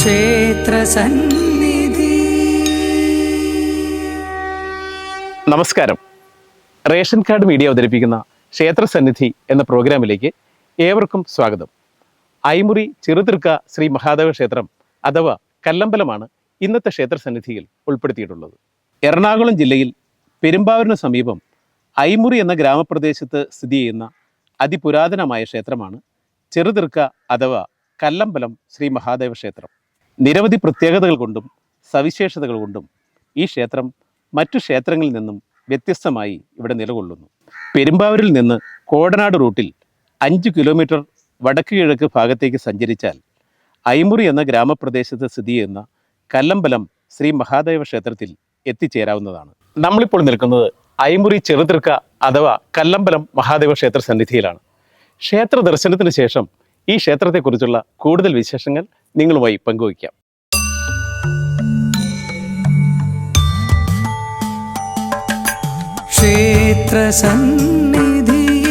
ക്ഷേത്രസന്നിധി നമസ്കാരം. Ration card media അവതരിപ്പിക്കുന്ന ക്ഷേത്രസന്നിധി എന്ന പ്രോഗ്രാമിലേക്ക് ഏവർക്കും സ്വാഗതം. ഐമുറി ചെറുതിർക്ക ശ്രീ മഹാദേവ ക്ഷേത്രം അഥവാ കല്ലമ്പലമാണ് ഇന്നത്തെ ക്ഷേത്രസന്നിധിയിൽ ഉൾപ്പെടുത്തിയിട്ടുള്ളത്. എറണാകുളം ജില്ലയിൽ പെരുമ്പാവൂരിന് സമീപം ഐമുറി എന്ന ഗ്രാമപ്രദേശത്ത് സ്ഥിതി ചെയ്യുന്ന അതിപുരാതനമായ ക്ഷേത്രമാണ് ചെറുതിർക്ക അഥവാ കല്ലമ്പലം ശ്രീ മഹാദേവ ക്ഷേത്രം. നിരവധി പ്രത്യേകതകൾ കൊണ്ടും സവിശേഷതകൾ കൊണ്ടും ഈ ക്ഷേത്രം മറ്റു ക്ഷേത്രങ്ങളിൽ നിന്നും വ്യത്യസ്തമായി ഇവിടെ നിലകൊള്ളുന്നു. പെരുമ്പാവൂരിൽ നിന്ന് കോടനാട് റൂട്ടിൽ അഞ്ച് കിലോമീറ്റർ വടക്ക് കിഴക്ക് ഭാഗത്തേക്ക് സഞ്ചരിച്ചാൽ ഐമുറി എന്ന ഗ്രാമപ്രദേശത്ത് സ്ഥിതി ചെയ്യുന്ന കല്ലമ്പലം ശ്രീ മഹാദേവ ക്ഷേത്രത്തിൽ എത്തിച്ചേരാവുന്നതാണ്. നമ്മളിപ്പോൾ നിൽക്കുന്നത് ഐമുറി ചെറുതൃക്ക അഥവാ കല്ലമ്പലം മഹാദേവ ക്ഷേത്ര സന്നിധിയിലാണ്. ക്ഷേത്ര ദർശനത്തിന് ശേഷം ഈ ക്ഷേത്രത്തെക്കുറിച്ചുള്ള കൂടുതൽ വിശേഷങ്ങൾ നിങ്ങളുമായി പങ്കുവയ്ക്കാം.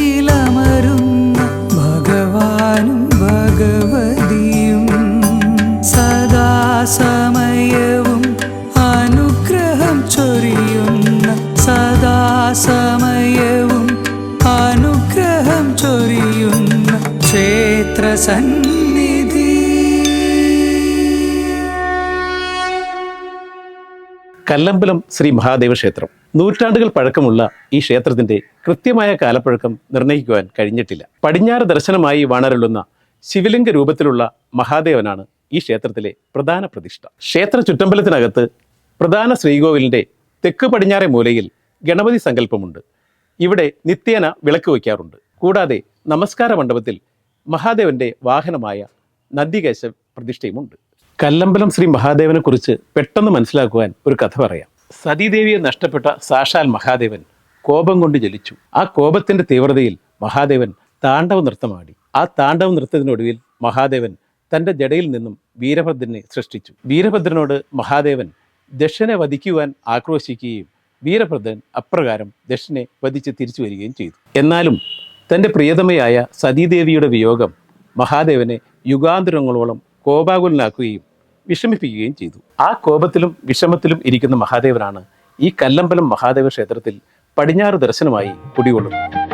ക്ഷേത്രസന്നിധിയിലമരുന്ന ഭഗവാനും ഭഗവതിയും സദാസമയവും അനുഗ്രഹം ചൊരിയുന്ന സദാസമയവും അനുഗ്രഹം ചൊരിയുന്ന ക്ഷേത്രസന്നിധി കല്ലമ്പലം ശ്രീ മഹാദേവ ക്ഷേത്രം. നൂറ്റാണ്ടുകൾ പഴക്കമുള്ള ഈ ക്ഷേത്രത്തിന്റെ കൃത്യമായ കാലപ്പഴക്കം നിർണയിക്കുവാൻ കഴിഞ്ഞിട്ടില്ല. പടിഞ്ഞാറ് ദർശനമായി വാണരുള്ളുന്ന ശിവലിംഗ രൂപത്തിലുള്ള മഹാദേവനാണ് ഈ ക്ഷേത്രത്തിലെ പ്രധാന പ്രതിഷ്ഠ. ക്ഷേത്ര ചുറ്റമ്പലത്തിനകത്ത് പ്രധാന ശ്രീകോവിലിന്റെ തെക്ക് പടിഞ്ഞാറെ മൂലയിൽ ഗണപതി സങ്കല്പമുണ്ട്. ഇവിടെ നിത്യേന വിളക്ക് വയ്ക്കാറുണ്ട്. കൂടാതെ നമസ്കാര മണ്ഡപത്തിൽ മഹാദേവന്റെ വാഹനമായ നന്ദികേശ പ്രതിഷ്ഠയുമുണ്ട്. കല്ലമ്പലം ശ്രീ മഹാദേവനെ കുറിച്ച് പെട്ടെന്ന് മനസ്സിലാക്കുവാൻ ഒരു കഥ പറയാം. സതീദേവിയെ നഷ്ടപ്പെട്ട സാക്ഷാൽ മഹാദേവൻ കോപം കൊണ്ട് ജലിച്ചു. ആ കോപത്തിന്റെ തീവ്രതയിൽ മഹാദേവൻ താണ്ഡവ നൃത്തമാടി ആ താണ്ഡവ നൃത്തത്തിനൊടുവിൽ മഹാദേവൻ തന്റെ ജടയിൽ നിന്നും വീരഭദ്രനെ സൃഷ്ടിച്ചു. വീരഭദ്രനോട് മഹാദേവൻ ദക്ഷനെ വധിക്കുവാൻ ആക്രോശിക്കുകയും വീരഭദ്രൻ അപ്രകാരം ദക്ഷനെ വധിച്ച് തിരിച്ചു വരികയും ചെയ്തു. എന്നാലും തന്റെ പ്രിയതമയായ സതീദേവിയുടെ വിയോഗം മഹാദേവനെ യുഗാന്തരങ്ങളോളം കോപാകുലനാക്കുകയും വിഷമിപ്പിക്കുകയും ചെയ്തു. ആ കോപത്തിലും വിഷമത്തിലും ഇരിക്കുന്ന മഹാദേവനാണ് ഈ കല്ലമ്പലം മഹാദേവ ക്ഷേത്രത്തിൽ പടിഞ്ഞാറ് ദർശനമായി കുടികൊള്ളുന്നത്.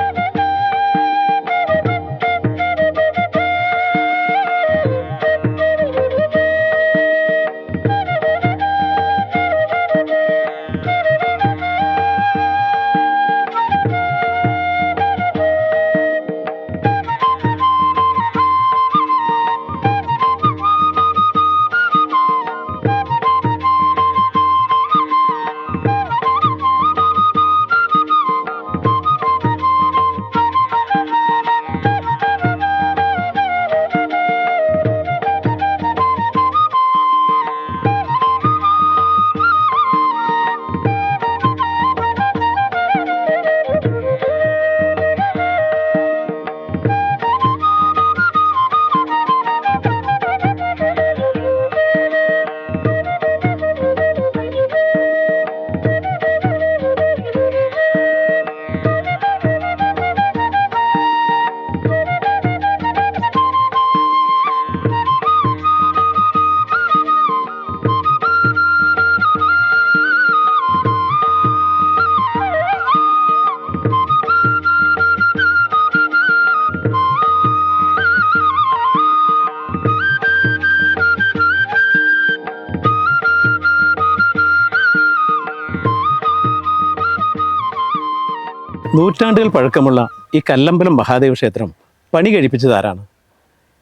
നൂറ്റാണ്ടുകൾ പഴക്കമുള്ള ഈ കല്ലമ്പലം മഹാദേവ ക്ഷേത്രം പണി കഴിപ്പിച്ചത് ആരാണ്?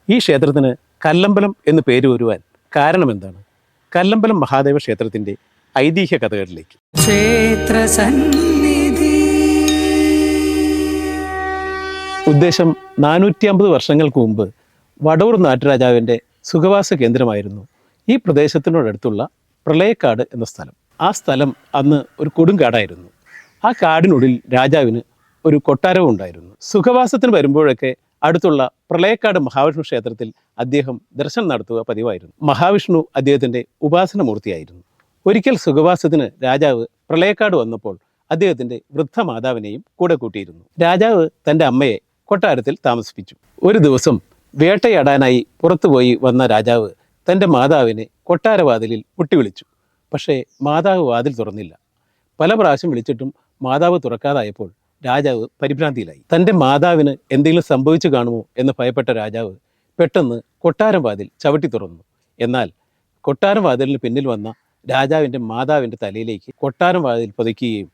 ഈ ക്ഷേത്രത്തിന് കല്ലമ്പലം എന്ന് പേര് വരുവാൻ കാരണം എന്താണ്? കല്ലമ്പലം മഹാദേവ ക്ഷേത്രത്തിന്റെ ഐതിഹ്യ കഥകളിലേക്ക്. ഉദ്ദേശം നാനൂറ്റി അമ്പത് വർഷങ്ങൾക്ക് മുമ്പ് വടവൂർ നാട്ടുരാജാവിന്റെ സുഖവാസ കേന്ദ്രമായിരുന്നു ഈ പ്രദേശത്തിനോടടുത്തുള്ള പ്രളയക്കാട് എന്ന സ്ഥലം. ആ സ്ഥലം അന്ന് ഒരു കൊടുങ്കാടായിരുന്നു. ആ കാടിനുള്ളിൽ രാജാവിന് ഒരു കൊട്ടാരവും ഉണ്ടായിരുന്നു. സുഖവാസത്തിന് വരുമ്പോഴൊക്കെ അടുത്തുള്ള പ്രളയക്കാട് മഹാവിഷ്ണു ക്ഷേത്രത്തിൽ അദ്ദേഹം ദർശനം നടത്തുക പതിവായിരുന്നു. മഹാവിഷ്ണു അദ്ദേഹത്തിന്റെ ഉപാസനമൂർത്തിയായിരുന്നു. ഒരിക്കൽ സുഖവാസത്തിന് രാജാവ് പ്രളയക്കാട് വന്നപ്പോൾ അദ്ദേഹത്തിന്റെ വൃദ്ധ മാതാവിനെയും കൂടെ കൂട്ടിയിരുന്നു. രാജാവ് തന്റെ അമ്മയെ കൊട്ടാരത്തിൽ താമസിപ്പിച്ചു. ഒരു ദിവസം വേട്ടയാടാനായി പുറത്തുപോയി വന്ന രാജാവ് തന്റെ മാതാവിനെ കൊട്ടാരവാതിലിൽ മുട്ടിവിളിച്ചു. പക്ഷേ മാതാവ് വാതിൽ തുറന്നില്ല. പല പ്രാവശ്യം വിളിച്ചിട്ടും മാതാവ് തുറക്കാതായപ്പോൾ രാജാവ് പരിഭ്രാന്തിയിലായി. തന്റെ മാതാവിന് എന്തെങ്കിലും സംഭവിച്ചു കാണുമോ എന്ന് ഭയപ്പെട്ട രാജാവ് പെട്ടെന്ന് കൊട്ടാരം വാതിൽ ചവിട്ടി തുറന്നു. എന്നാൽ കൊട്ടാരം വാതിലിന് പിന്നിൽ വന്ന രാജാവിന്റെ മാതാവിന്റെ തലയിലേക്ക് കൊട്ടാരം വാതിൽ പുതയ്ക്കുകയും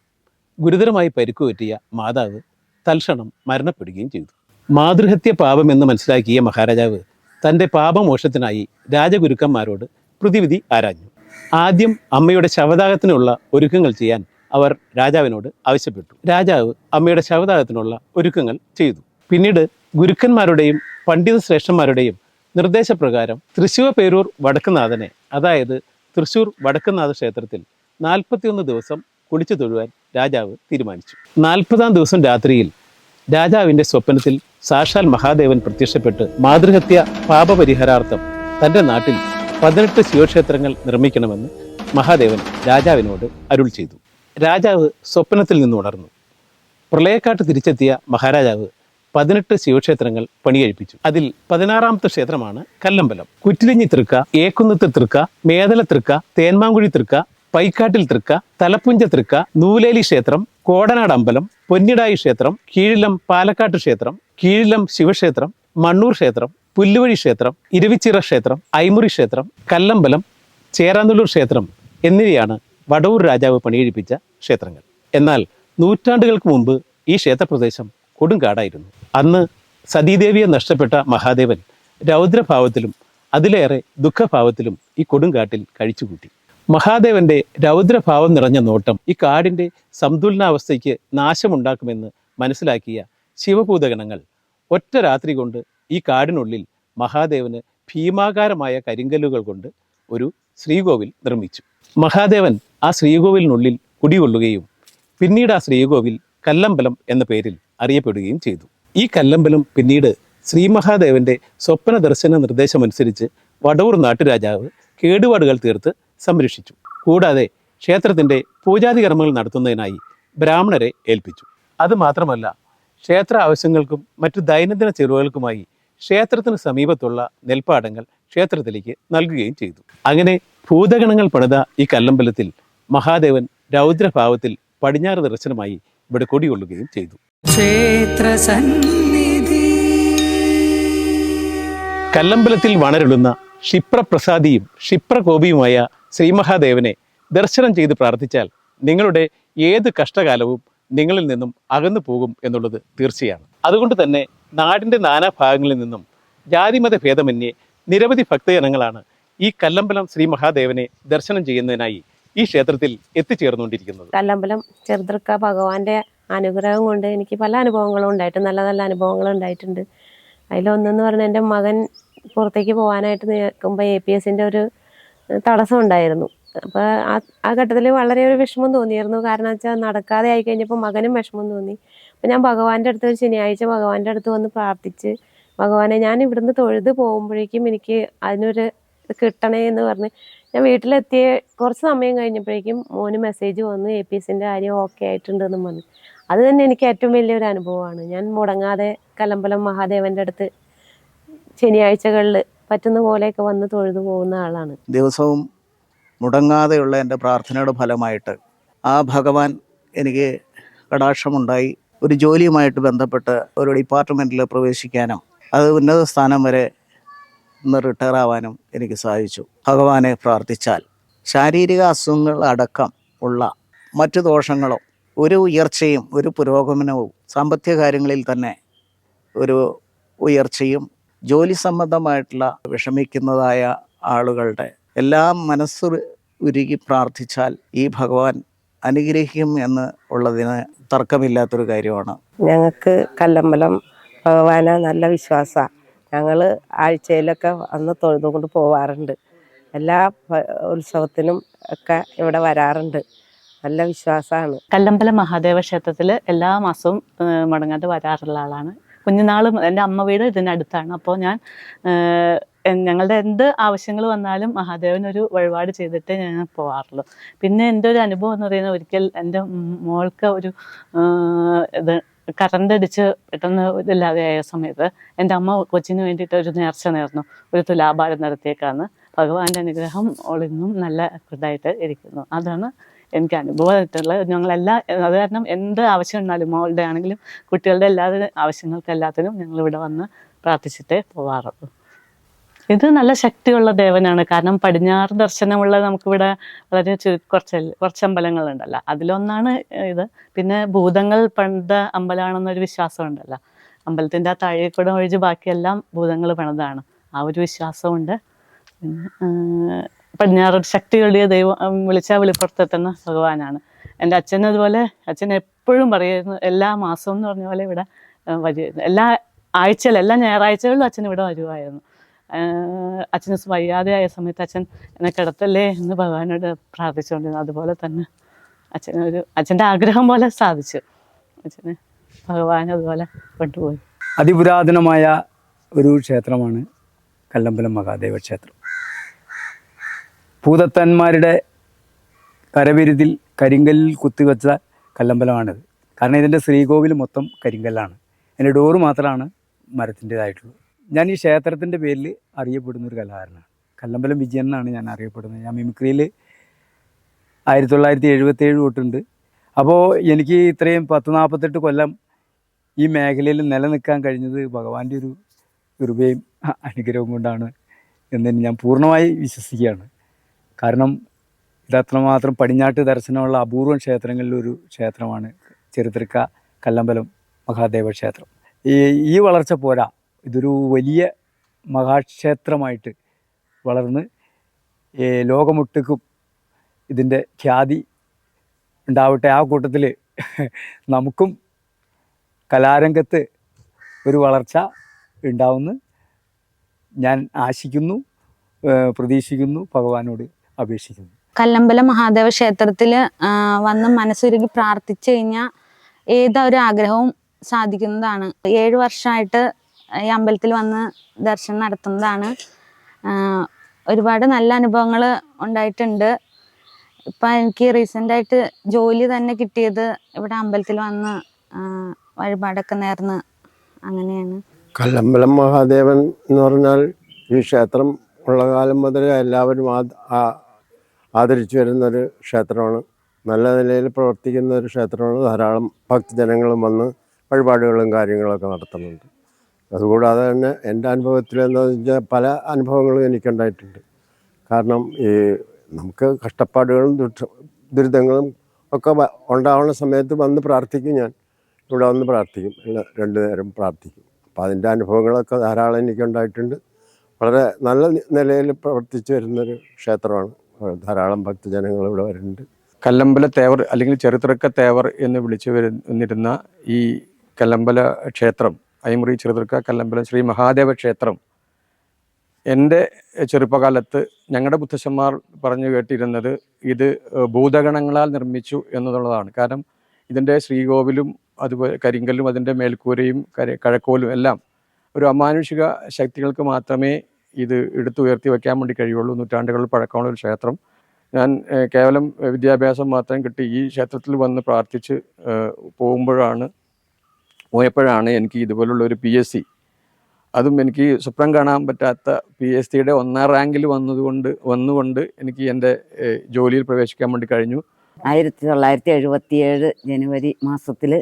ഗുരുതരമായി പരിക്കുപറ്റിയ മാതാവ് തൽക്ഷണം മരണപ്പെടുകയും ചെയ്തു. മാതൃഹത്യ എന്ന് മനസ്സിലാക്കിയ മഹാരാജാവ് തന്റെ പാപമോക്ഷത്തിനായി രാജഗുരുക്കന്മാരോട് പ്രതിവിധി ആരാഞ്ഞു. ആദ്യം അമ്മയുടെ ശവദാഹത്തിനുള്ള ഒരുക്കങ്ങൾ ചെയ്യാൻ അവർ രാജാവിനോട് ആവശ്യപ്പെട്ടു. രാജാവ് അമ്മയുടെ ശവദാഹത്തിനുള്ള ഒരുക്കങ്ങൾ ചെയ്തു. പിന്നീട് ഗുരുക്കന്മാരുടെയും പണ്ഡിത ശ്രേഷ്ഠന്മാരുടെയും നിർദ്ദേശപ്രകാരം തൃശ്ശൂർ പേരൂർ വടക്കുനാഥനെ അതായത് തൃശ്ശൂർ വടക്കുനാഥ ക്ഷേത്രത്തിൽ നാൽപ്പത്തിയൊന്ന് ദിവസം കുളിച്ചു തൊഴുവാൻ രാജാവ് തീരുമാനിച്ചു. നാൽപ്പതാം ദിവസം രാത്രിയിൽ രാജാവിന്റെ സ്വപ്നത്തിൽ സാക്ഷാൽ മഹാദേവൻ പ്രത്യക്ഷപ്പെട്ട് മാതൃഹത്യ പാപപരിഹാരാർത്ഥം തന്റെ നാട്ടിൽ പതിനെട്ട് ശിവക്ഷേത്രങ്ങൾ നിർമ്മിക്കണമെന്ന് മഹാദേവൻ രാജാവിനോട് അരുൾ ചെയ്തു. രാജാവ് സ്വപ്നത്തിൽ നിന്ന് ഉണർന്നു. പ്രളയക്കാട്ട് തിരിച്ചെത്തിയ മഹാരാജാവ് പതിനെട്ട് ശിവക്ഷേത്രങ്ങൾ പണികഴിപ്പിച്ചു. അതിൽ പതിനാറാമത്തെ ക്ഷേത്രമാണ് കല്ലമ്പലം. കുറ്റിലിഞ്ഞി തൃക്ക ഏക്കുന്നത്ത് തൃക്ക മേദല തൃക്ക തേന്മാങ്കുഴി തൃക്ക പൈക്കാട്ടിൽ തൃക്ക തലപ്പുഞ്ച തൃക്ക നൂലേലി ക്ഷേത്രം കോടനാട് അമ്പലം പൊന്നിടായി ക്ഷേത്രം കീഴിലം പാലക്കാട്ട് ക്ഷേത്രം കീഴിലം ശിവക്ഷേത്രം മണ്ണൂർ ക്ഷേത്രം പുല്ലുവഴി ക്ഷേത്രം ഇരുവിച്ചിറ ക്ഷേത്രം ഐമുറി ക്ഷേത്രം കല്ലമ്പലം ചേരാനല്ലൂർ ക്ഷേത്രം എന്നിവയാണ് വടവൂർ രാജാവ് പണികഴിപ്പിച്ച ക്ഷേത്രങ്ങൾ. എന്നാൽ നൂറ്റാണ്ടുകൾക്ക് മുമ്പ് ഈ ക്ഷേത്രപ്രദേശം കൊടുങ്കാടായിരുന്നു അന്ന് സതീദേവിയെ നഷ്ടപ്പെട്ട മഹാദേവൻ രൗദ്രഭാവത്തിലും അതിലേറെ ദുഃഖഭാവത്തിലും ഈ കൊടുങ്കാട്ടിൽ കഴിച്ചുകൂട്ടി. മഹാദേവന്റെ രൗദ്രഭാവം നിറഞ്ഞ നോട്ടം ഈ കാടിന്റെ സന്തുലനാവസ്ഥയ്ക്ക് നാശമുണ്ടാക്കുമെന്ന് മനസ്സിലാക്കിയ ശിവഭൂതഗണങ്ങൾ ഒറ്റ രാത്രി കൊണ്ട് ഈ കാടിനുള്ളിൽ മഹാദേവന് ഭീമാകാരമായ കരിങ്കല്ലുകൾ കൊണ്ട് ഒരു ശ്രീകോവിൽ നിർമ്മിച്ചു. മഹാദേവൻ ആ ശ്രീകോവിലിനുള്ളിൽ കുടികൊള്ളുകയും പിന്നീട് ആ ശ്രീകോവിൽ കല്ലമ്പലം എന്ന പേരിൽ അറിയപ്പെടുകയും ചെയ്തു. ഈ കല്ലമ്പലം പിന്നീട് ശ്രീ മഹാദേവന്റെ സ്വപ്ന ദർശന നിർദ്ദേശമനുസരിച്ച് വടവൂർ നാട്ടുരാജാവ് കേടുപാടുകൾ തീർത്ത് സംരക്ഷിച്ചു. കൂടാതെ ക്ഷേത്രത്തിന്റെ പൂജാതി കർമ്മങ്ങൾ നടത്തുന്നതിനായി ബ്രാഹ്മണരെ ഏൽപ്പിച്ചു. അതുമാത്രമല്ല ക്ഷേത്ര ആവശ്യങ്ങൾക്കും മറ്റു ദൈനംദിന ചെലവുകൾക്കുമായി ക്ഷേത്രത്തിന് സമീപത്തുള്ള നെൽപ്പാടങ്ങൾ ക്ഷേത്രത്തിലേക്ക് നൽകുകയും ചെയ്തു. അങ്ങനെ ഭൂതഗണങ്ങൾ പണിത ഈ കല്ലമ്പലത്തിൽ മഹാദേവൻ രൗദ്രഭാവത്തിൽ പടിഞ്ഞാറ് ദർശനമായി ഇവിടെ കൊടികൊള്ളുകയും ചെയ്തു. കല്ലമ്പലത്തിൽ വണരുളുന്ന ക്ഷിപ്രപ്രസാദിയും ക്ഷിപ്രകോപിയുമായ ശ്രീമഹാദേവനെ ദർശനം ചെയ്ത് പ്രാർത്ഥിച്ചാൽ നിങ്ങളുടെ ഏത് കഷ്ടകാലവും നിങ്ങളിൽ നിന്നും അകന്നു പോകും എന്നുള്ളത് തീർച്ചയാണ്. അതുകൊണ്ട് തന്നെ നാടിന്റെ നാനാഭാഗങ്ങളിൽ നിന്നും ജാതിമത ഭേദമന്യേ നിരവധി ഭക്തജനങ്ങളാണ് ഈ കല്ലമ്പലം ശ്രീ മഹാദേവനെ ദർശനം ചെയ്യുന്നതിനായി ഈ ക്ഷേത്രത്തിൽ എത്തിച്ചേർന്നുകൊണ്ടിരിക്കുന്നത്. കല്ലമ്പലം ചെറുതൃക്ക ഭഗവാന്റെ അനുഗ്രഹം കൊണ്ട് എനിക്ക് പല അനുഭവങ്ങളും ഉണ്ടായിട്ടുണ്ട്. നല്ല നല്ല അനുഭവങ്ങൾ ഉണ്ടായിട്ടുണ്ട്. അതിലൊന്നെന്ന് പറഞ്ഞാൽ എന്റെ മകൻ പുറത്തേക്ക് പോകാനായിട്ട് നിൽക്കുമ്പോൾ എ പി എസിന്റെ ഒരു തടസ്സം ഉണ്ടായിരുന്നു. അപ്പോൾ ആ ആ ഘട്ടത്തിൽ വളരെ ഒരു വിഷമം തോന്നിയിരുന്നു. കാരണം വെച്ചാൽ നടക്കാതെ ആയി കഴിഞ്ഞപ്പോൾ മകനും വിഷമം തോന്നി. അപ്പോൾ ഞാൻ ഭഗവാന്റെ അടുത്ത് ഒരു ശനിയാഴ്ച ഭഗവാന്റെ അടുത്ത് വന്ന് പ്രാർത്ഥിച്ച് ഭഗവാനെ ഞാൻ ഇവിടുന്ന് തൊഴുത് പോകുമ്പോഴേക്കും എനിക്ക് അതിനൊരു കിട്ടണേ എന്ന് പറഞ്ഞ് ഞാൻ വീട്ടിലെത്തിയ കുറച്ച് സമയം കഴിഞ്ഞപ്പോഴേക്കും മോന് മെസ്സേജ് വന്നു എ പി എസിന്റെ കാര്യം ഓക്കെ ആയിട്ടുണ്ടെന്നും പറഞ്ഞു. അത് തന്നെ എനിക്ക് ഏറ്റവും വലിയൊരു അനുഭവമാണ്. ഞാൻ മുടങ്ങാതെ കലമ്പലം മഹാദേവന്റെ അടുത്ത് ശനിയാഴ്ചകളിൽ പറ്റുന്ന പോലെയൊക്കെ വന്ന് തൊഴുതു പോകുന്ന ആളാണ്. ദിവസവും മുടങ്ങാതെയുള്ള എന്റെ പ്രാർത്ഥനയുടെ ഫലമായിട്ട് ആ ഭഗവാൻ എനിക്ക് കടാക്ഷമുണ്ടായി. ഒരു ജോലിയുമായിട്ട് ബന്ധപ്പെട്ട് ഒരു ഡിപ്പാർട്ട്മെന്റിൽ പ്രവേശിക്കാനോ അത് ഉന്നത സ്ഥാനം വരെ ഇന്ന് റിട്ടയർ ആവാനും എനിക്ക് സാധിച്ചു. ഭഗവാനെ പ്രാർത്ഥിച്ചാൽ ശാരീരിക അസുഖങ്ങൾ അടക്കം ഉള്ള മറ്റു ദോഷങ്ങളോ ഒരു ഉയർച്ചയും ഒരു പുരോഗമനവും സാമ്പത്തിക കാര്യങ്ങളിൽ തന്നെ ഒരു ഉയർച്ചയും ജോലി സംബന്ധമായിട്ടുള്ള വിഷമിക്കുന്നതായ ആളുകളുടെ എല്ലാം മനസ്സ് ഉരുകി പ്രാർത്ഥിച്ചാൽ ഈ ഭഗവാൻ അനുഗ്രഹിക്കും എന്ന് ഉള്ളതിന് തർക്കമില്ലാത്തൊരു കാര്യമാണ്. ഞങ്ങൾക്ക് കല്ലമ്പലം ഭഗവാനാ നല്ല വിശ്വാസമാണ്. ഞങ്ങൾ ആഴ്ചയിലൊക്കെ അന്ന് തൊഴുതുകൊണ്ട് പോവാറുണ്ട്. എല്ലാ ഉത്സവത്തിനും ഒക്കെ ഇവിടെ വരാറുണ്ട്. നല്ല വിശ്വാസമാണ് കല്ലമ്പലം മഹാദേവ ക്ഷേത്രത്തിൽ എല്ലാ മാസവും മുടങ്ങാതെ വരാറുള്ള ആളാണ്. കുഞ്ഞുനാളും എന്റെ അമ്മ വീട് ഇതിനടുത്താണ്. അപ്പോൾ ഞാൻ ഞങ്ങളുടെ എന്ത് ആവശ്യങ്ങൾ വന്നാലും മഹാദേവനൊരു വഴിപാട് ചെയ്തിട്ട് ഞാൻ പോവാറുള്ളൂ. പിന്നെ എന്റെ ഒരു അനുഭവം എന്ന് പറയുന്നത് ഒരിക്കൽ എന്റെ മോൾക്ക് ഒരു ഇത് കറണ്ട് അടിച്ച് പെട്ടെന്ന് ഇതില്ലാതെയായ സമയത്ത് എന്റെ അമ്മ കൊച്ചിന് വേണ്ടിയിട്ട് ഒരു നേർച്ച നേർന്നു. ഒരു തുലാഭാരം നടത്തിയേക്കാന്ന്. ഭഗവാന്റെ അനുഗ്രഹം ഒളിന്നും നല്ല ഇതായിട്ട് ഇരിക്കുന്നു. അതാണ് എനിക്ക് അനുഭവമായിട്ടുള്ളത് ഞങ്ങളെല്ലാ അത് കാരണം എന്ത് ആവശ്യം ഉണ്ടാലും മോളുടെ ആണെങ്കിലും കുട്ടികളുടെ എല്ലാ ആവശ്യങ്ങൾക്ക് എല്ലാത്തിനും ഞങ്ങൾ ഇവിടെ വന്ന് പ്രാർത്ഥിച്ചിട്ടേ പോവാറുള്ളൂ ഇത് നല്ല ശക്തിയുള്ള ദേവനാണ്. കാരണം പടിഞ്ഞാറ് ദർശനമുള്ള നമുക്കിവിടെ വളരെ കുറച്ച് കുറച്ച് അമ്പലങ്ങളുണ്ടല്ലോ. അതിലൊന്നാണ് ഇത്. പിന്നെ ഭൂതങ്ങൾ പണിത അമ്പലമാണെന്നൊരു വിശ്വാസം ഉണ്ടല്ലോ അമ്പലത്തിന്റെ ആ താഴേക്കൂടം ഒഴിച്ച് ബാക്കിയെല്ലാം ഭൂതങ്ങൾ പണിതാണ്. ആ ഒരു വിശ്വാസമുണ്ട്. പിന്നെ പടിഞ്ഞാറ് ശക്തി കൂടിയ ദൈവം വിളിച്ചാൽ വെളിപ്പുറത്തെത്തുന്ന ഭഗവാനാണ്. എന്റെ അച്ഛൻ അതുപോലെ അച്ഛൻ എപ്പോഴും പറയുന്നു എല്ലാ മാസവും എന്ന് പറഞ്ഞ പോലെ ഇവിടെ വരി എല്ലാ ആഴ്ചയിലും എല്ലാ ഞായറാഴ്ചകളിലും അച്ഛൻ ഇവിടെ വരുമായിരുന്നു അച്ഛന് വയ്യാതെയായ സമയത്ത് അച്ഛൻ എന്നെ കിടത്തല്ലേ എന്ന് ഭഗവാനോട് പ്രാർത്ഥിച്ചുകൊണ്ടിരുന്നു. അതുപോലെ തന്നെ അച്ഛനൊരു അച്ഛന്റെ ആഗ്രഹം പോലെ സാധിച്ചു. അച്ഛന് ഭഗവാൻ അതുപോലെ കൊണ്ടുപോയി. അതിപുരാതനമായ ഒരു ക്ഷേത്രമാണ് കല്ലമ്പലം മഹാദേവ ക്ഷേത്രം. ഭൂതത്തന്മാരുടെ കരവിരുതിൽ കരിങ്കല്ലിൽ കുത്തിവെച്ച കല്ലമ്പലമാണിത്. കാരണം ഇതിന്റെ ശ്രീകോവിൽ മൊത്തം കരിങ്കല്ലാണ്. അതിന്റെ ഡോറ് മാത്രമാണ് മരത്തിന്റെതായിട്ടുള്ളത്. ഞാൻ ഈ ക്ഷേത്രത്തിന്റെ പേരിൽ അറിയപ്പെടുന്ന ഒരു കലാകാരനാണ്. കല്ലമ്പലം വിജയൻ എന്നാണ് ഞാൻ അറിയപ്പെടുന്നത്. ഞാൻ മിമിക്രിയിൽ ആയിരത്തി തൊള്ളായിരത്തി എഴുപത്തി ഏഴ് തൊട്ടുണ്ട്. അപ്പോൾ എനിക്ക് ഇത്രയും പത്ത് നാൽപ്പത്തെട്ട് കൊല്ലം ഈ മേഖലയിൽ നിലനിൽക്കാൻ കഴിഞ്ഞത് ഭഗവാന്റെ ഒരു കൃപയും അനുഗ്രഹവും കൊണ്ടാണ് എന്ന് ഞാൻ പൂർണമായി വിശ്വസിക്കുകയാണ്. കാരണം ഇത് അത്രമാത്രം പടിഞ്ഞാട്ട് ദർശനമുള്ള അപൂർവം ക്ഷേത്രങ്ങളിലൊരു ക്ഷേത്രമാണ് ചെറുതൃക്ക കല്ലമ്പലം മഹാദേവ ക്ഷേത്രം. ഈ ഈ വളർച്ച പോരാ. ഇതൊരു വലിയ മഹാക്ഷേത്രമായിട്ട് വളർന്ന് ലോകമൊട്ടുക്കും ഇതിന്റെ ഖ്യാതി ഉണ്ടാവട്ടെ. ആ കൂട്ടത്തിൽ നമുക്കും കലാരംഗത്ത് ഒരു വളർച്ച ഉണ്ടാവുമെന്ന് ഞാൻ ആശിക്കുന്നു പ്രതീക്ഷിക്കുന്നു ഭഗവാനോട് അപേക്ഷിക്കുന്നു. കല്ലമ്പല മഹാദേവ ക്ഷേത്രത്തിൽ വന്ന് മനസ്സുരുകി പ്രാർത്ഥിച്ചു കഴിഞ്ഞാൽ ഏതൊരു ആഗ്രഹവും സാധിക്കുന്നതാണ്. ഏഴ് വർഷമായിട്ട് ഈ അമ്പലത്തിൽ വന്ന് ദർശനം നടത്തുന്നതാണ്. ഒരുപാട് നല്ല അനുഭവങ്ങൾ ഉണ്ടായിട്ടുണ്ട്. ഇപ്പം എനിക്ക് റീസെന്റായിട്ട് ജോലി തന്നെ കിട്ടിയത് ഇവിടെ അമ്പലത്തിൽ വന്ന് വഴിപാടൊക്കെ നേർന്ന് അങ്ങനെയാണ്. കല്ലമ്പലം മഹാദേവൻ എന്ന് പറഞ്ഞാൽ ഈ ക്ഷേത്രം ഉള്ള കാലം മുതൽ എല്ലാവരും ആ- വരുന്ന ഒരു വരുന്നൊരു ക്ഷേത്രമാണ്. നല്ല നിലയിൽ പ്രവർത്തിക്കുന്ന ഒരു ക്ഷേത്രമാണ്. ധാരാളം ഭക്തജനങ്ങളും വന്ന് വഴിപാടുകളും കാര്യങ്ങളൊക്കെ നടത്തുന്നുണ്ട്. അതുകൂടാതെ തന്നെ എന്റെ അനുഭവത്തിൽ എന്താണെന്ന് വെച്ചാൽ പല അനുഭവങ്ങളും എനിക്കുണ്ടായിട്ടുണ്ട്. കാരണം ഈ നമുക്ക് കഷ്ടപ്പാടുകളും ദുരിതങ്ങളും ഒക്കെ ഉണ്ടാവുന്ന സമയത്ത് വന്ന് പ്രാർത്ഥിക്കും ഞാൻ. ഇവിടെ വന്ന് പ്രാർത്ഥിക്കും. രണ്ടു നേരം പ്രാർത്ഥിക്കും. അപ്പോൾ അതിന്റെ അനുഭവങ്ങളൊക്കെ ധാരാളം എനിക്കുണ്ടായിട്ടുണ്ട്. വളരെ നല്ല നിലയിൽ പ്രവർത്തിച്ചു വരുന്നൊരു ക്ഷേത്രമാണ്. ധാരാളം ഭക്തജനങ്ങൾ ഇവിടെ വരുന്നുണ്ട്. കല്ലമ്പല തേവർ അല്ലെങ്കിൽ ചെറുതിറക്ക തേവർ എന്ന് വിളിച്ചു വരുന്നിരുന്ന ഈ കല്ലമ്പല ക്ഷേത്രം അയ്മുറി ചെറുതുർക്ക കല്ലമ്പലം ശ്രീ മഹാദേവ ക്ഷേത്രം. എന്റെ ചെറുപ്പകാലത്ത് ഞങ്ങളുടെ ബുദ്ധശന്മാർ പറഞ്ഞു കേട്ടിരുന്നത് ഇത് ഭൂതഗണങ്ങളാൽ നിർമ്മിച്ചു എന്നുള്ളതാണ്. കാരണം ഇതിന്റെ ശ്രീകോവിലും അതുപോലെ കരിങ്കല്ലും അതിന്റെ മേൽക്കൂരയും കര കഴക്കോലും എല്ലാം ഒരു അമാനുഷിക ശക്തികൾക്ക് മാത്രമേ ഇത് എടുത്തുയർത്തി വയ്ക്കാൻ വേണ്ടി കഴിയുള്ളൂ. നൂറ്റാണ്ടുകളിൽ പഴക്കമുള്ള ഒരു ക്ഷേത്രം. ഞാൻ കേവലം വിദ്യാഭ്യാസം മാത്രം കിട്ടി ഈ ക്ഷേത്രത്തിൽ വന്ന് പ്രാർത്ഥിച്ച് പോകുമ്പോഴാണ് പോയപ്പോഴാണ് എനിക്ക് ഇതുപോലുള്ള ഒരു പി എസ് സി അതും എനിക്ക് സ്വപ്നം കാണാൻ പറ്റാത്ത പി എസ് സിയുടെ ഒന്നാം റാങ്കിൽ വന്നതുകൊണ്ട് വന്നുകൊണ്ട് എനിക്ക് എന്റെ ജോലിയിൽ പ്രവേശിക്കാൻ വേണ്ടി കഴിഞ്ഞു. ആയിരത്തി തൊള്ളായിരത്തി എഴുപത്തിയേഴ് ജനുവരി മാസത്തിൽ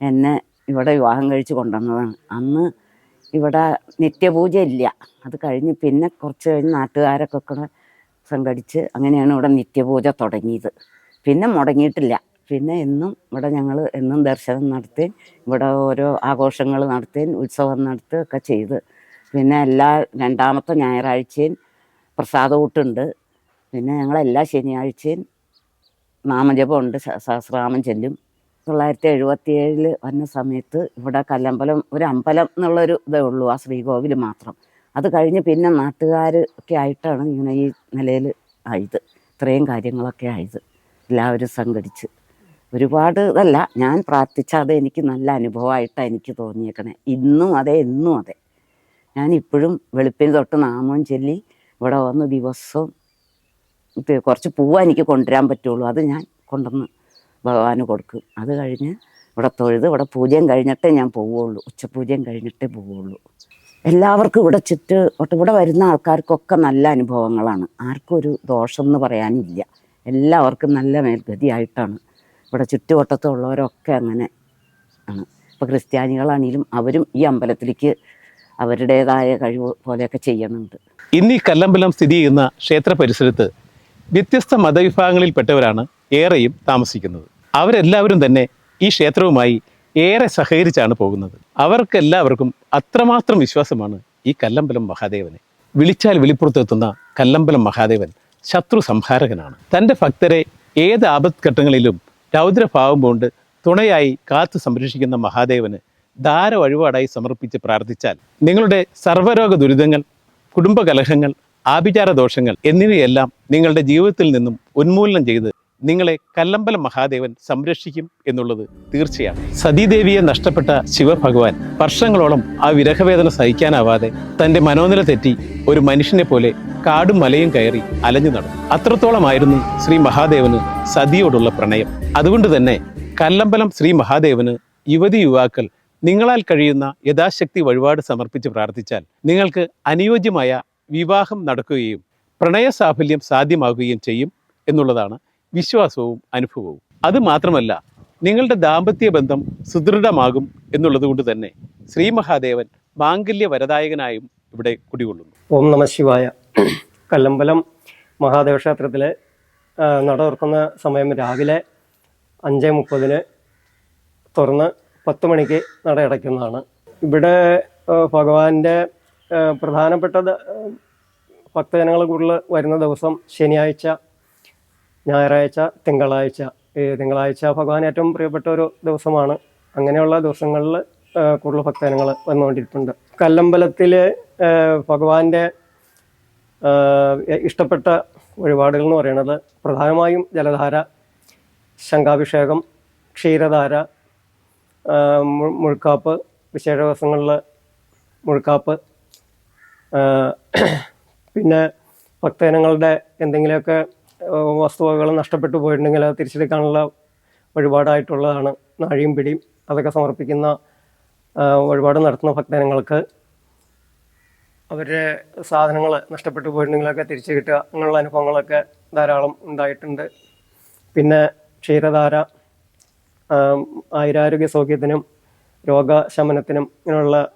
എന്നെ ഇവിടെ വിവാഹം കഴിച്ച് കൊണ്ടുവന്നതാണ്. അന്ന് ഇവിടെ നിത്യപൂജ ഇല്ല. അത് കഴിഞ്ഞ് പിന്നെ കുറച്ച് കഴിഞ്ഞ് നാട്ടുകാരൊക്കെ കൂടെ സംഘടിച്ച് അങ്ങനെയാണ് ഇവിടെ നിത്യപൂജ തുടങ്ങിയത്. പിന്നെ മുടങ്ങിയിട്ടില്ല. പിന്നെ എന്നും ഇവിടെ ഞങ്ങൾ എന്നും ദർശനം നടത്തി ഇവിടെ ഓരോ ആഘോഷങ്ങൾ നടത്തി ഉത്സവം നടത്തുക ഒക്കെ ചെയ്ത്. പിന്നെ എല്ലാ രണ്ടാമത്തെ ഞായറാഴ്ചയും പ്രസാദകൂട്ടുണ്ട് പിന്നെ ഞങ്ങൾ എല്ലാ ശനിയാഴ്ചയും നാമജപമുണ്ട് സഹസ്രാമം ചെല്ലും. തൊള്ളായിരത്തി എഴുപത്തി ഏഴിൽ വന്ന സമയത്ത് ഇവിടെ കല്ലമ്പലം ഒരു അമ്പലം എന്നുള്ളൊരു ഇതേ ഉള്ളൂ ആ ശ്രീകോവിൽ മാത്രം. അത് കഴിഞ്ഞ് പിന്നെ നാട്ടുകാർ ഒക്കെ ആയിട്ടാണ് ഇങ്ങനെ ഈ നിലയിൽ ആയത്. ഇത്രയും കാര്യങ്ങളൊക്കെ ആയത്. എല്ലാവരും സംഘടിച്ച്. ഒരുപാട് ഇതല്ല ഞാൻ പ്രാർത്ഥിച്ച അത് എനിക്ക് നല്ല അനുഭവമായിട്ടാണ് എനിക്ക് തോന്നിയേക്കണേ. ഇന്നും അതെ എന്നും അതെ. ഞാൻ ഇപ്പോഴും വെളുപ്പിന് തൊട്ട് നാമം ചൊല്ലി ഇവിടെ വന്ന് ദിവസവും കുറച്ച് പൂവ എനിക്ക് കൊണ്ടുവരാൻ പറ്റുള്ളൂ. അത് ഞാൻ കൊണ്ടുവന്ന് ഭഗവാന് കൊടുക്കും. അത് കഴിഞ്ഞ് ഇവിടെ തൊഴുത് ഇവിടെ പൂജയും കഴിഞ്ഞിട്ടേ ഞാൻ പോവുള്ളൂ. ഉച്ചപൂജയും കഴിഞ്ഞിട്ടേ പോവുള്ളൂ. എല്ലാവർക്കും ഇവിടെ ചുറ്റ് ഇവിടെ വരുന്ന ആൾക്കാർക്കൊക്കെ നല്ല അനുഭവങ്ങളാണ്. ആർക്കും ഒരു ദോഷം എന്ന് പറയാനില്ല. എല്ലാവർക്കും നല്ല മേൽഗതിയായിട്ടാണ് ഇവിടെ ചുറ്റുവട്ടത്തുള്ളവരൊക്കെ അങ്ങനെ ആണ്. ഇപ്പോൾ ക്രിസ്ത്യാനികളാണെങ്കിലും അവരും ഈ അമ്പലത്തിലേക്ക് അവരുടേതായ കഴിവ് പോലെയൊക്കെ ചെയ്യുന്നുണ്ട്. ഇന്ന് ഈ കല്ലമ്പലം സ്ഥിതി ചെയ്യുന്ന ക്ഷേത്ര പരിസരത്ത് വ്യത്യസ്ത മതവിഭാഗങ്ങളിൽപ്പെട്ടവരാണ് ഏറെയും താമസിക്കുന്നത്. അവരെല്ലാവരും തന്നെ ഈ ക്ഷേത്രവുമായി ഏറെ സഹകരിച്ചാണ് പോകുന്നത്. അവർക്കെല്ലാവർക്കും അത്രമാത്രം വിശ്വാസമാണ് ഈ കല്ലമ്പലം മഹാദേവനെ. വിളിച്ചാൽ വെളിപ്പുറത്തെത്തുന്ന കല്ലമ്പലം മഹാദേവൻ ശത്രു സംഹാരകനാണ്. തന്റെ ഭക്തരെ ഏത് ആപത്ഘട്ടങ്ങളിലും രൗദ്രഭാവം കൊണ്ട് തുണയായി കാത്തു സംരക്ഷിക്കുന്ന മഹാദേവന് ധാര വഴിപാടായി സമർപ്പിച്ച് പ്രാർത്ഥിച്ചാൽ നിങ്ങളുടെ സർവരോഗ ദുരിതങ്ങൾ കുടുംബകലഹങ്ങൾ ആഭിചാര ദോഷങ്ങൾ എന്നിവയെല്ലാം നിങ്ങളുടെ ജീവിതത്തിൽ നിന്നും ഉന്മൂലനം ചെയ്ത് നിങ്ങളെ കല്ലമ്പലം മഹാദേവൻ സംരക്ഷിക്കും എന്നുള്ളത് തീർച്ചയാണ്. സതീദേവിയെ നഷ്ടപ്പെട്ട ശിവഭഗവാൻ വർഷങ്ങളോളം ആ വിരഹവേദന സഹിക്കാനാവാതെ തന്റെ മനോനില തെറ്റി ഒരു മനുഷ്യനെ പോലെ കാടും മലയും കയറി അലഞ്ഞു നടന്നു. അത്രത്തോളമായിരുന്നു ശ്രീ മഹാദേവന് സതിയോടുള്ള പ്രണയം. അതുകൊണ്ട് തന്നെ കല്ലമ്പലം ശ്രീ മഹാദേവന് യുവതി യുവാക്കൾ നിങ്ങളാൽ കഴിയുന്ന യഥാശക്തി വഴിപാട് സമർപ്പിച്ച് പ്രാർത്ഥിച്ചാൽ നിങ്ങൾക്ക് അനുയോജ്യമായ വിവാഹം നടക്കുകയും പ്രണയ പ്രണയസാഫല്യം സാധ്യമാകുകയും ചെയ്യും എന്നുള്ളതാണ് വിശ്വാസവും അനുഭവവും. അത് മാത്രമല്ല നിങ്ങളുടെ ദാമ്പത്യ ബന്ധം സുദൃഢമാകും എന്നുള്ളത് കൊണ്ട് തന്നെ ശ്രീ മഹാദേവൻ മാംഗല്യ വരദായകനായും ഇവിടെ കുടികൊള്ളുന്നു. ഓം നമ ശിവായ. കല്ലമ്പലം മഹാദേവ ക്ഷേത്രത്തിൽ നട തുറക്കുന്ന സമയം രാവിലെ അഞ്ച് മുപ്പതിന് തുറന്ന് പത്ത് മണിക്ക് നട അടയ്ക്കുന്നതാണ്. ഇവിടെ ഭഗവാന്റെ പ്രധാനപ്പെട്ടത് ഭക്തജനങ്ങൾ കൂടുതൽ വരുന്ന ദിവസം ശനിയാഴ്ച ഞായറാഴ്ച തിങ്കളാഴ്ച ഈ തിങ്കളാഴ്ച ഭഗവാൻ ഏറ്റവും പ്രിയപ്പെട്ട ഒരു ദിവസമാണ്. അങ്ങനെയുള്ള ദിവസങ്ങളിൽ കൂടുതൽ ഭക്തജനങ്ങൾ വന്നുകൊണ്ടിരിക്കുന്നുണ്ട് കല്ലമ്പലത്തിൽ ഭഗവാന്റെ ഇഷ്ടപ്പെട്ട വഴിപാടുകൾ എന്ന് പറയുന്നത് പ്രധാനമായും ജലധാര ശംഖാഭിഷേകം ക്ഷീരധാര മുഴുക്കാപ്പ് വിശേഷ ദിവസങ്ങളിൽ മുഴുക്കാപ്പ് പിന്നെ ഭക്തജനങ്ങളുടെ എന്തെങ്കിലുമൊക്കെ വസ്തുവകകൾ നഷ്ടപ്പെട്ടു പോയിട്ടുണ്ടെങ്കിൽ അത് തിരിച്ചെടുക്കാനുള്ള വഴിപാടായിട്ടുള്ളതാണ് നാഴിയും പിടിയും. അതൊക്കെ സമർപ്പിക്കുന്ന വഴിപാട് നടത്തുന്ന ഭക്തജനങ്ങൾക്ക് അവരുടെ സാധനങ്ങൾ നഷ്ടപ്പെട്ടു പോയിട്ടുണ്ടെങ്കിലൊക്കെ തിരിച്ചു കിട്ടുക. അങ്ങനെയുള്ള അനുഭവങ്ങളൊക്കെ ധാരാളം ഉണ്ടായിട്ടുണ്ട്. പിന്നെ ക്ഷീരധാര ആയുരാരോഗ്യ സൗഖ്യത്തിനും രോഗശമനത്തിനും ഇങ്ങനെയുള്ള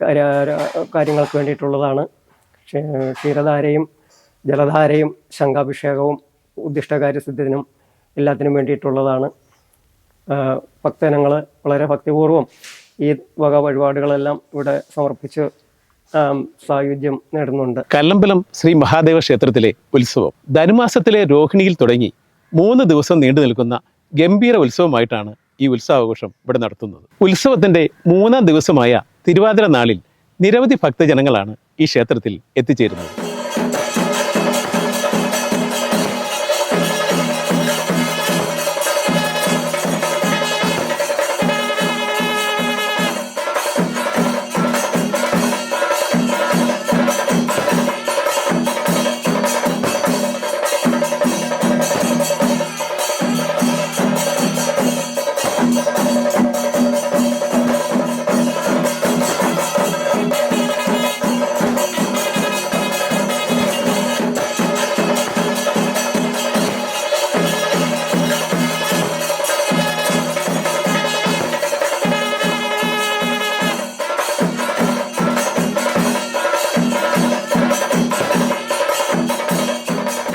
കാര്യ- കാര്യങ്ങൾക്ക് വേണ്ടിയിട്ടുള്ളതാണ്. ക്ഷീ- ക്ഷീരധാരയും ജലധാരയും ശംഖാഭിഷേകവും ഉദ്ദിഷ്ടകാര്യസിദ്ധത്തിനും എല്ലാത്തിനും വേണ്ടിയിട്ടുള്ളതാണ്. ഭക്തജനങ്ങൾ വളരെ ഭക്തിപൂർവം ഈ വക വഴിപാടുകളെല്ലാം ഇവിടെ സമർപ്പിച്ച് സായുജ്യം നേടുന്നുണ്ട്. കല്ലമ്പലം ശ്രീ മഹാദേവ ക്ഷേത്രത്തിലെ ഉത്സവം ധനുമാസത്തിലെ രോഹിണിയിൽ തുടങ്ങി മൂന്ന് ദിവസം നീണ്ടു നിൽക്കുന്ന ഗംഭീര ഉത്സവമായിട്ടാണ് ഈ ഉത്സവാഘോഷം ഇവിടെ നടത്തുന്നത്. ഉത്സവത്തിന്റെ മൂന്നാം ദിവസമായ തിരുവാതിര നാളിൽ നിരവധി ഭക്തജനങ്ങളാണ് ഈ ക്ഷേത്രത്തിൽ എത്തിച്ചേരുന്നത്.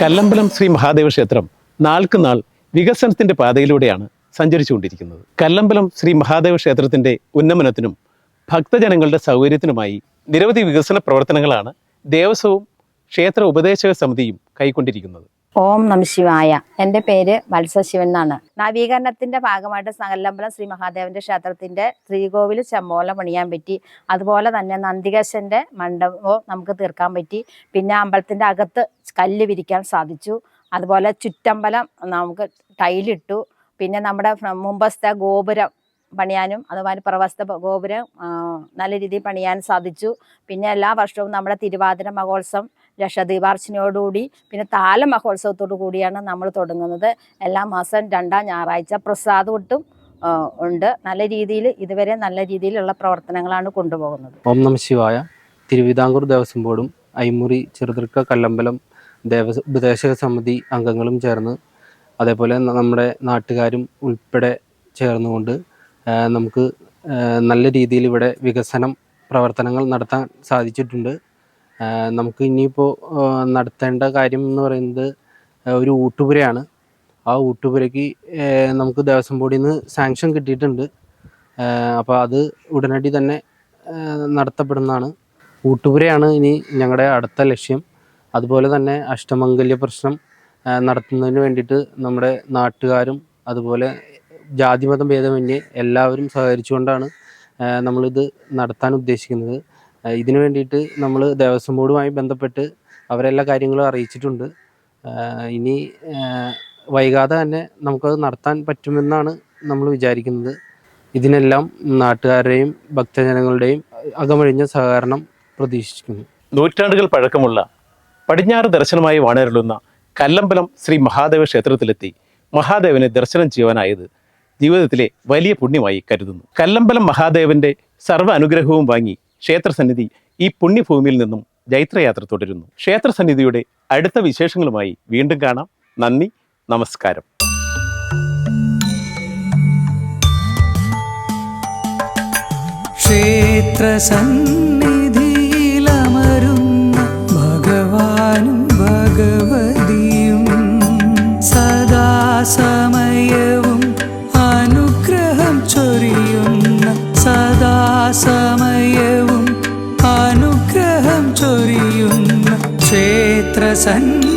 കല്ലമ്പലം ശ്രീ മഹാദേവ ക്ഷേത്രം നാൾക്ക് നാൾ വികസനത്തിന്റെ പാതയിലൂടെയാണ് സഞ്ചരിച്ചുകൊണ്ടിരിക്കുന്നത്. കല്ലമ്പലം ശ്രീ മഹാദേവ ക്ഷേത്രത്തിന്റെ ഉന്നമനത്തിനും ഭക്തജനങ്ങളുടെ സൗകര്യത്തിനുമായി നിരവധി വികസന പ്രവർത്തനങ്ങളാണ് ദേവസ്വവും ക്ഷേത്ര ഉപദേശക സമിതിയും കൈക്കൊണ്ടിരിക്കുന്നത്. ഓം നമശിവായ എന്റെ പേര് വത്സശിവൻ എന്നാണ്. നവീകരണത്തിന്റെ ഭാഗമായിട്ട് സകല്ലമ്പലം ശ്രീ മഹാദേവന്റെ ക്ഷേത്രത്തിന്റെ ശ്രീകോവിൽ ചെമ്പോല പണിയാൻ പറ്റി. അതുപോലെ തന്നെ നന്ദികേശന്റെ മണ്ഡപവും നമുക്ക് തീർക്കാൻ പറ്റി. പിന്നെ അമ്പലത്തിന്റെ അകത്ത് കല്ല് വിരിക്കാൻ സാധിച്ചു. അതുപോലെ ചുറ്റമ്പലം നമുക്ക് ടൈലിട്ടു. പിന്നെ നമ്മുടെ മുമ്പസ്ഥ ഗോപുരം പണിയാനും അതുമാതിരി പ്രവസ്ത ഗോപുരം നല്ല രീതിയിൽ പണിയാൻ സാധിച്ചു. പിന്നെ എല്ലാ വർഷവും നമ്മുടെ തിരുവാതിര മഹോത്സവം രക്ഷദീപാർച്ചനയോടുകൂടി പിന്നെ താല മഹോത്സവത്തോടു കൂടിയാണ് നമ്മൾ തുടങ്ങുന്നത്. എല്ലാ മാസം രണ്ടാം ഞായറാഴ്ച പ്രസാദ് ഇട്ടും ഉണ്ട്. നല്ല രീതിയിൽ ഇതുവരെ നല്ല രീതിയിലുള്ള പ്രവർത്തനങ്ങളാണ് കൊണ്ടുപോകുന്നത്. ഓം നമ ശിവായ. തിരുവിതാംകൂർ ദേവസ്വം ബോർഡും ഐമുറി ചെറുതൃക്ക കല്ലമ്പലം ദേവസ്വ ഉപദേശക സമിതി അംഗങ്ങളും ചേർന്ന് അതേപോലെ നമ്മുടെ നാട്ടുകാരും ഉൾപ്പെടെ ചേർന്നുകൊണ്ട് നമുക്ക് നല്ല രീതിയിൽ ഇവിടെ വികസനം പ്രവർത്തനങ്ങൾ നടത്താൻ സാധിച്ചിട്ടുണ്ട്. നമുക്ക് ഇനിയിപ്പോൾ നടത്തേണ്ട കാര്യം എന്ന് പറയുന്നത് ഒരു ഊട്ടുപുരയാണ്. ആ ഊട്ടുപുരയ്ക്ക് നമുക്ക് ദേവസ്വം ബോർഡിൽ നിന്ന് സാങ്ഷൻ കിട്ടിയിട്ടുണ്ട്. അപ്പോൾ അത് ഉടനടി തന്നെ നടത്തപ്പെടുന്നതാണ്. ഊട്ടുപുരയാണ് ഇനി ഞങ്ങളുടെ അടുത്ത ലക്ഷ്യം. അതുപോലെ തന്നെ അഷ്ടമംഗല്യ പ്രശ്നം നടത്തുന്നതിന് വേണ്ടിയിട്ട് നമ്മുടെ നാട്ടുകാരും അതുപോലെ ജാതിമതം ഭേദമന്യേ എല്ലാവരും സഹകരിച്ചുകൊണ്ടാണ് നമ്മളിത് നടത്താൻ ഉദ്ദേശിക്കുന്നത്. ഇതിനു വേണ്ടിയിട്ട് നമ്മൾ ദേവസ്വം ബോർഡുമായി ബന്ധപ്പെട്ട് അവരെല്ലാ കാര്യങ്ങളും അറിയിച്ചിട്ടുണ്ട്. ഇനി വൈകാതെ തന്നെ നമുക്കത് നടത്താൻ പറ്റുമെന്നാണ് നമ്മൾ വിചാരിക്കുന്നത്. ഇതിനെല്ലാം നാട്ടുകാരുടെയും ഭക്തജനങ്ങളുടെയും അകമഴിഞ്ഞ സഹകരണം പ്രതീക്ഷിക്കുന്നു. നൂറ്റാണ്ടുകൾ പഴക്കമുള്ള പടിഞ്ഞാറ് ദർശനമായി വാണരുളുന്ന കല്ലമ്പലം ശ്രീ മഹാദേവ ക്ഷേത്രത്തിലെത്തി. മഹാദേവനെ ദർശനം ചെയ്യുവാനായത് ജീവിതത്തിലെ വലിയ പുണ്യമായി കരുതുന്നു. കല്ലമ്പലം മഹാദേവന്റെ സർവ അനുഗ്രഹവും വാങ്ങി ക്ഷേത്രസന്നിധി ഈ പുണ്യഭൂമിയിൽ നിന്നും ജൈത്രയാത്ര തുടരുന്നു. ക്ഷേത്രസന്നിധിയുടെ അടുത്ത വിശേഷങ്ങളുമായി വീണ്ടും കാണാം. നന്ദി നമസ്കാരം. ക്ഷേത്രസന്നിധിയിലമരുന്ന ഭഗവാനും ഭഗവതിയും അനുഗ്രഹം ചൊരിയുന്ന ക്ഷേത്രസന്നിധി